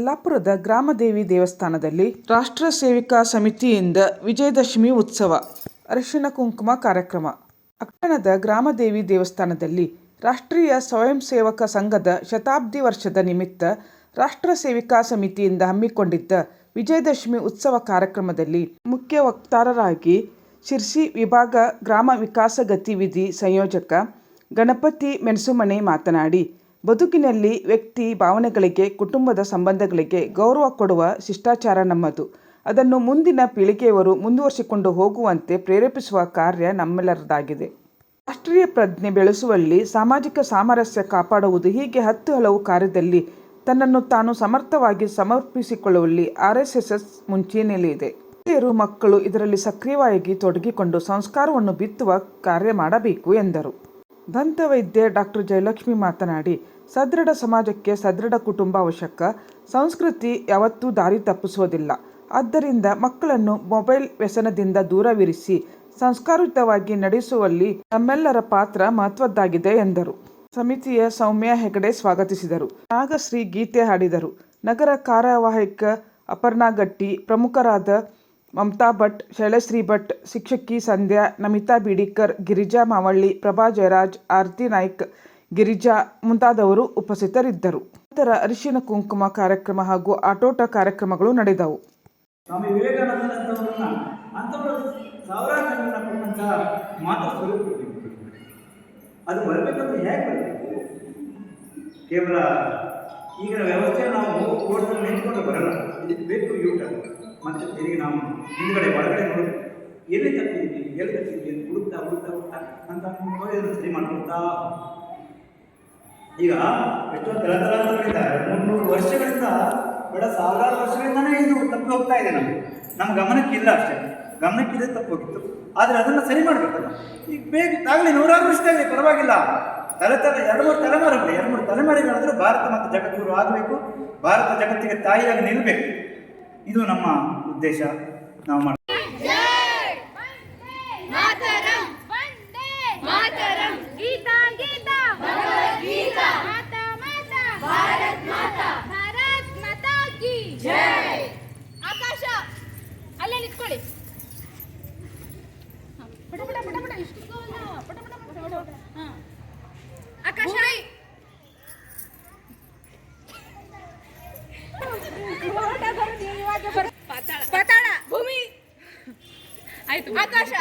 ಯಲ್ಲಾಪುರದ ಗ್ರಾಮದೇವಿ ದೇವಸ್ಥಾನದಲ್ಲಿ ರಾಷ್ಟ್ರ ಸೇವಿಕಾ ಸಮಿತಿಯಿಂದ ವಿಜಯದಶಮಿ ಉತ್ಸವ ಅರಿಶಿನ ಕುಂಕುಮ ಕಾರ್ಯಕ್ರಮ. ಅಕ್ಕಣದ ಗ್ರಾಮದೇವಿ ದೇವಸ್ಥಾನದಲ್ಲಿ ರಾಷ್ಟ್ರೀಯ ಸ್ವಯಂ ಸೇವಕ ಸಂಘದ ಶತಾಬ್ದಿ ವರ್ಷದ ನಿಮಿತ್ತ ರಾಷ್ಟ್ರ ಸೇವಿಕಾ ಸಮಿತಿಯಿಂದ ಹಮ್ಮಿಕೊಂಡಿದ್ದ ವಿಜಯದಶಮಿ ಉತ್ಸವ ಕಾರ್ಯಕ್ರಮದಲ್ಲಿ ಮುಖ್ಯ ವಕ್ತಾರರಾಗಿ ಶಿರ್ಸಿ ವಿಭಾಗ ಗ್ರಾಮ ವಿಕಾಸ ಗತಿವಿಧಿ ಸಂಯೋಜಕ ಗಣಪತಿ ಮೆಣಸುಮನೆ ಮಾತನಾಡಿ ಬದುಕಿನಲ್ಲಿ ವ್ಯಕ್ತಿ ಭಾವನೆಗಳಿಗೆ, ಕುಟುಂಬದ ಸಂಬಂಧಗಳಿಗೆ ಗೌರವ ಕೊಡುವ ಶಿಷ್ಟಾಚಾರ ನಮ್ಮದು. ಅದನ್ನು ಮುಂದಿನ ಪೀಳಿಗೆಯವರು ಮುಂದುವರಿಸಿಕೊಂಡು ಹೋಗುವಂತೆ ಪ್ರೇರೇಪಿಸುವ ಕಾರ್ಯ ನಮ್ಮೆಲ್ಲರದಾಗಿದೆ. ರಾಷ್ಟ್ರೀಯ ಪ್ರಜ್ಞೆ ಬೆಳೆಸುವಲ್ಲಿ ಸಾಮಾಜಿಕ ಸಾಮರಸ್ಯ ಕಾಪಾಡುವುದು ಹೀಗೆ ಹತ್ತು ಹಲವು ಕಾರ್ಯದಲ್ಲಿ ತನ್ನನ್ನು ತಾನು ಸಮರ್ಥವಾಗಿ ಸಮರ್ಪಿಸಿಕೊಳ್ಳುವಲ್ಲಿ ಆರ್ ಎಸ್ ಎಸ್ ಎಸ್ ಮುಂಚೂಣಿಯಲ್ಲಿದೆ ಹಿರಿಯರು ಮಕ್ಕಳು ಇದರಲ್ಲಿ ಸಕ್ರಿಯವಾಗಿ ತೊಡಗಿಕೊಂಡು ಸಂಸ್ಕಾರವನ್ನು ಬಿತ್ತುವ ಕಾರ್ಯ ಮಾಡಬೇಕು ಎಂದರು. ದಂತವೈದ್ಯ ಡಾಕ್ಟರ್ ಜಯಲಕ್ಷ್ಮಿ ಮಾತನಾಡಿ, ಸದೃಢ ಸಮಾಜಕ್ಕೆ ಸದೃಢ ಕುಟುಂಬ ಅವಶ್ಯಕ. ಸಂಸ್ಕೃತಿ ಯಾವತ್ತೂ ದಾರಿ ತಪ್ಪಿಸುವುದಿಲ್ಲ ಆದ್ದರಿಂದ ಮಕ್ಕಳನ್ನು ಮೊಬೈಲ್ ವ್ಯಸನದಿಂದ ದೂರವಿರಿಸಿ ಸಂಸ್ಕಾರಯುತವಾಗಿ ನಡೆಸುವಲ್ಲಿ ನಮ್ಮೆಲ್ಲರ ಪಾತ್ರ ಮಹತ್ವದ್ದಾಗಿದೆ ಎಂದರು. ಸಮಿತಿಯ ಸೌಮ್ಯ ಹೆಗಡೆ ಸ್ವಾಗತಿಸಿದರು. ನಾಗಶ್ರೀ ಗೀತೆ ಹಾಡಿದರು. ನಗರ ಕಾರ್ಯವಾಹಕ ಅಪರ್ಣಾಗಟ್ಟಿ ಪ್ರಮುಖರಾದ ಮಮತಾ ಭಟ್, ಶೈಲಶ್ರೀ ಭಟ್, ಶಿಕ್ಷಕಿ ಸಂಧ್ಯಾ, ನಮಿತಾ ಬಿಡಿಕರ್, ಗಿರಿಜಾ ಮಾವಳ್ಳಿ, ಪ್ರಭಾ ಜಯರಾಜ್, ಆರತಿ ನಾಯ್ಕ್, ಗಿರಿಜಾ ಮುಂತಾದವರು ಉಪಸ್ಥಿತರಿದ್ದರು. ನಂತರ ಅರಿಶಿನ ಕುಂಕುಮ ಕಾರ್ಯಕ್ರಮ ಹಾಗೂ ಆಟೋಟ ಕಾರ್ಯಕ್ರಮಗಳು ನಡೆದವು. ಸ್ವಾಮಿ ಸಾವಿರಾರು ಮಾತು ಅದು ಬರಬೇಕಂದ್ರೆ ಹೇಗೆ ಬರಬೇಕು? ಕೇವಲ ಈಗಿನ ವ್ಯವಸ್ಥೆ ನಾವು ಕೋರ್ಟಲ್ಲಿ ನಿಂತ್ಕೊಂಡು ಬರಲ್ಲ. ಇದಕ್ಕೆ ಬೇಕು ಯೂಟ. ಮತ್ತೆ ತಿರುಗಿ ನಾವು ಹಿಂದ್ಗಡೆ, ಒಳಗಡೆ ನೋಡಬೇಕು ಎಲ್ಲಿ ತಪ್ಪಿದ್ದೀವಿ ಎಲ್ಲಿ ತಪ್ಪಿದ್ದೀವಿ ಅಂತ ಹುಡುಕ್ತಾ ಹುಡುಕ್ತಾ ಹುಡುಕ್ತಾ ಅಂತ ಇದನ್ನು ಸರಿ ಮಾಡ್ಕೊಳ್ತಾ ಈಗ ಎಷ್ಟೋ ತಲೆತಲಾಂತರಗಳಿಂದ ಮುನ್ನೂರು ವರ್ಷಗಳಿಂದ, ಬೇಡ ಸಾವಿರಾರು ವರ್ಷಗಳಿಂದನೇ ಇದು ತಪ್ಪು ಹೋಗ್ತಾ ಇದೆ ನಮಗೆ. ನಮ್ಮ ಗಮನಕ್ಕಿಲ್ಲ ಅಷ್ಟೇ. ಗಮನಕ್ಕಿದೆ ತಪ್ಪು ಹೋಗಿತ್ತು. ಆದರೆ ಅದನ್ನು ಸರಿ ಮಾಡಬೇಕಲ್ಲ. ಈಗ ಬೇಗ ಆಗಲಿ ನೂರಾರು ವರ್ಷದಲ್ಲಿ ಪರವಾಗಿಲ್ಲ. ತಲೆ ತಲೆ, ಎರಡು ಮೂರು ತಲೆಮಾರುಗಳು ಎರಡು ಮೂರು ತಲೆಮಾರಿಗಳಾದರೂ ಭಾರತ ಮತ್ತು ಜಗದ್ಗುರು ಆಗಬೇಕು. ಭಾರತ ಜಗತ್ತಿಗೆ ತಾಯಿಯಾಗಿ ನಿಲ್ಲಬೇಕು ಇದು ನಮ್ಮ ಉದ್ದೇಶ. ನಾವು ಮಾಡಿ ಆಯ್ತು ಆಕಾಶ